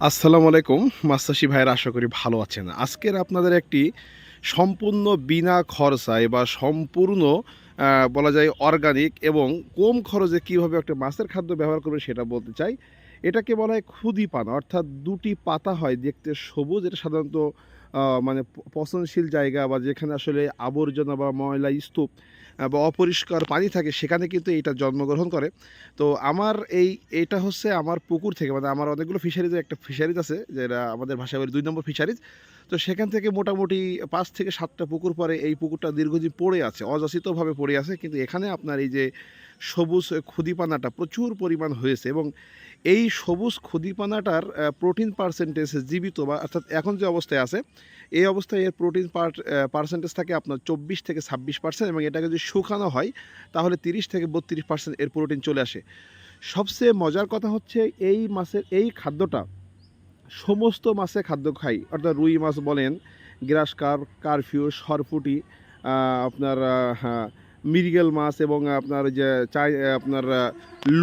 আসসালামু আলাইকুম মাস্তাসি ভাইয়ের, আশা করি ভালো আছেন। আজকের আপনাদের একটি সম্পূর্ণ বিনা খরচায় বা সম্পূর্ণ বলা যায় অর্গানিক এবং কম খরচে কীভাবে একটা মাছের খাদ্য ব্যবহার করবে সেটা বলতে চাই। এটাকে বলা হয় খুদি পানা, অর্থাৎ দুটি পাতা হয় দেখতে সবুজ, এটা সাধারণত মানে পচনশীল জায়গা বা যেখানে আসলে আবর্জনা বা ময়লা, স্তূপ বা অপরিষ্কার পানি থাকে, সেখানে কিন্তু এটা জন্মগ্রহণ করে। তো আমার এই, এটা হচ্ছে আমার পুকুর থেকে মানে আমার অনেকগুলো ফিশারিজের একটা ফিশারিজ আছে, যেটা আমাদের ভাষায় বলে দুই নম্বর ফিশারিজ তো সেখান থেকে মোটামুটি পাঁচ থেকে সাতটা পুকুর পরে এই পুকুরটা দীর্ঘদিন পড়ে আছে, অযাচিতভাবে পড়ে আছে। কিন্তু এখানে আপনার এই যে সবুজ ক্ষুদিপানাটা প্রচুর পরিমাণ হয়েছে এবং এই সবুজ ক্ষুদিপানাটার প্রোটিন পার্সেন্টেজ জীবিত বা অর্থাৎ এখন যে অবস্থায় আছে এই অবস্থায় এর প্রোটিন পার্সেন্টেজ থাকে আপনার চব্বিশ থেকে ছাব্বিশ পার্সেন্ট এবং এটাকে যদি শুকানো হয় তাহলে তিরিশ থেকে বত্রিশ পার্সেন্ট এর প্রোটিন চলে আসে। সবচেয়ে মজার কথা হচ্ছে এই মাছের এই খাদ্যটা সমস্ত মাছে খাদ্য খাই অর্থাৎ রুই মাছ বলেন গ্রাস কার কারফিউ সরপুটি আপনার হ্যাঁ, মৃগেল মাছ এবং আপনার যে চাই আপনার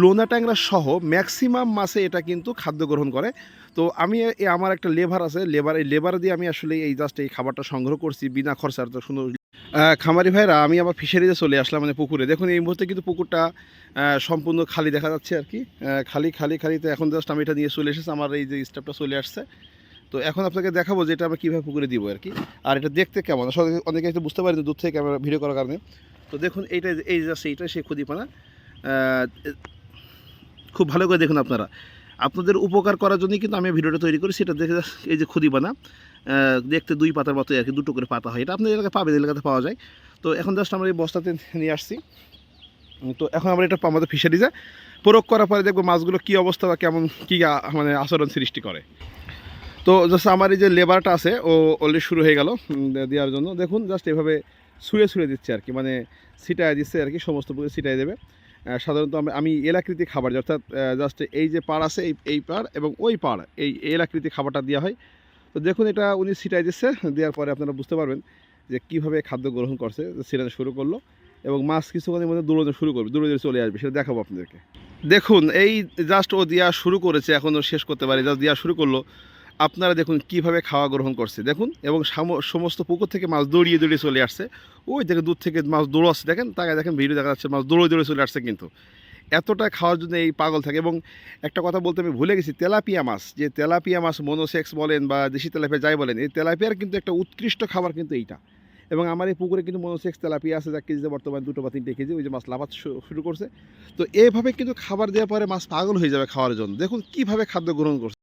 লোনা ট্যাংরা সহ ম্যাক্সিমাম মাছে এটা কিন্তু খাদ্য গ্রহণ করে। তো আমি আমার একটা লেবার আছে, লেবার, এই লেবার দিয়ে আমি আসলে এই জাস্ট এই খাবারটা সংগ্রহ করছি বিনা খরচার। তো সুন্দর খামারি ভাইরা আমি আবার ফিশারিতে চলে আসলাম মানে পুকুরে। দেখুন, এই মুহূর্তে কিন্তু পুকুরটা সম্পূর্ণ খালি দেখা যাচ্ছে আর কি। খালি খালি খালি, তো এখন জাস্ট আমি এটা নিয়ে চলে এসেছি, আমার এই যে স্টাফটা চলে আসছে। তো এখন আপনাকে দেখাবো যে এটা আমরা কীভাবে পুকুরে দিব আর কি। আর এটা দেখতে কেমন? আসলে অনেকে বুঝতে পারি দূর থেকে ক্যামেরা ভিডিও করার কারণে। তো দেখুন এইটা এই জাস্ট এইটা সেই খুদিপানা খুব ভালো করে দেখুন আপনারা। আপনাদের উপকার করার জন্যই কিন্তু আমি ভিডিওটা তৈরি করি। সেটা দেখে এই যে আহ, দেখতে দুই পাতার মতো আর কি দুটো করে পাতা হয়। এটা আপনার এলাকায় পাবেন এলাকাতে পাওয়া যায়। তো এখন জাস্ট আমরা এই বস্তাতে নিয়ে আসছি। তো এখন আমরা এটা আমাদের ফিশারিজে প্রয়োগ করার পরে দেখব মাছগুলো কী অবস্থা বা কেমন কী মানে আচরণ সৃষ্টি করে। তো জাস্ট আমার এই যে লেবারটা আছে ও অলরেডি শুরু হয়ে গেল দেওয়ার জন্য। দেখুন জাস্ট এভাবে ছুঁড়ে ছুঁড়ে দিচ্ছে আর কি মানে ছিটায় দিচ্ছে আর কি, সমস্ত পুকুরে ছিটায় দেবে। সাধারণত আমি এলাকৃতি খাবার অর্থাৎ জাস্ট এই যে পাড় আছে, এই এই পাড় এবং ওই পাড়, এই এলাকৃতি খাবারটা দেওয়া হয়। তো দেখুন এটা উনি ছিটাই দিচ্ছে, দেওয়ার পরে আপনারা বুঝতে পারবেন যে কীভাবে খাদ্য গ্রহণ করছে ছিটানো শুরু করল এবং মাছ কিছুক্ষণের মধ্যে দৌড়ানো শুরু করবে দৌড়ে চলে আসবে, সেটা দেখাবো আপনাদেরকে। দেখুন, এই জাস্ট ও দেওয়া শুরু করেছে এখনও শেষ করতে পারে জাস্ট দেওয়া শুরু করল। আপনারা দেখুন কীভাবে খাওয়া গ্রহণ করছে। দেখুন, এবং সাম- সমস্ত পুকুর থেকে মাছ দৌড়িয়ে দৌড়িয়ে চলে আসছে। ওই দেখে দূর থেকে মাছ দৌড়াচ্ছে। দেখেন তাকে দেখেন, ভিডিও দেখা যাচ্ছে মাছ দৌড়ে দৌড়ে চলে আসছে কিন্তু। এতটা খাওয়ার জন্য এই পাগল থাকে। এবং একটা কথা বলতে আমি ভুলে গেছি, তেলাপিয়া মাছ, যে তেলাপিয়া মাছ মনোসেক্স বলেন বা দেশি তেলাপিয়া যাই বলেন, এই তেলাপিয়ার কিন্তু একটা উৎকৃষ্ট খাবার কিন্তু এইটা। এবং আমার এই পুকুরে কিন্তু মনোসেক্স তেলাপিয়া আছে, যা কেজিতে বর্তমানে দুটো বা তিনটে কেজি, ওই যে মাছ লাফাতে শু- শুরু করছে। তো এইভাবে কিন্তু খাবার দেওয়ার পরে মাছ পাগল হয়ে যাবে খাওয়ার জন্য। দেখুন কীভাবে খাদ্য গ্রহণ করছে।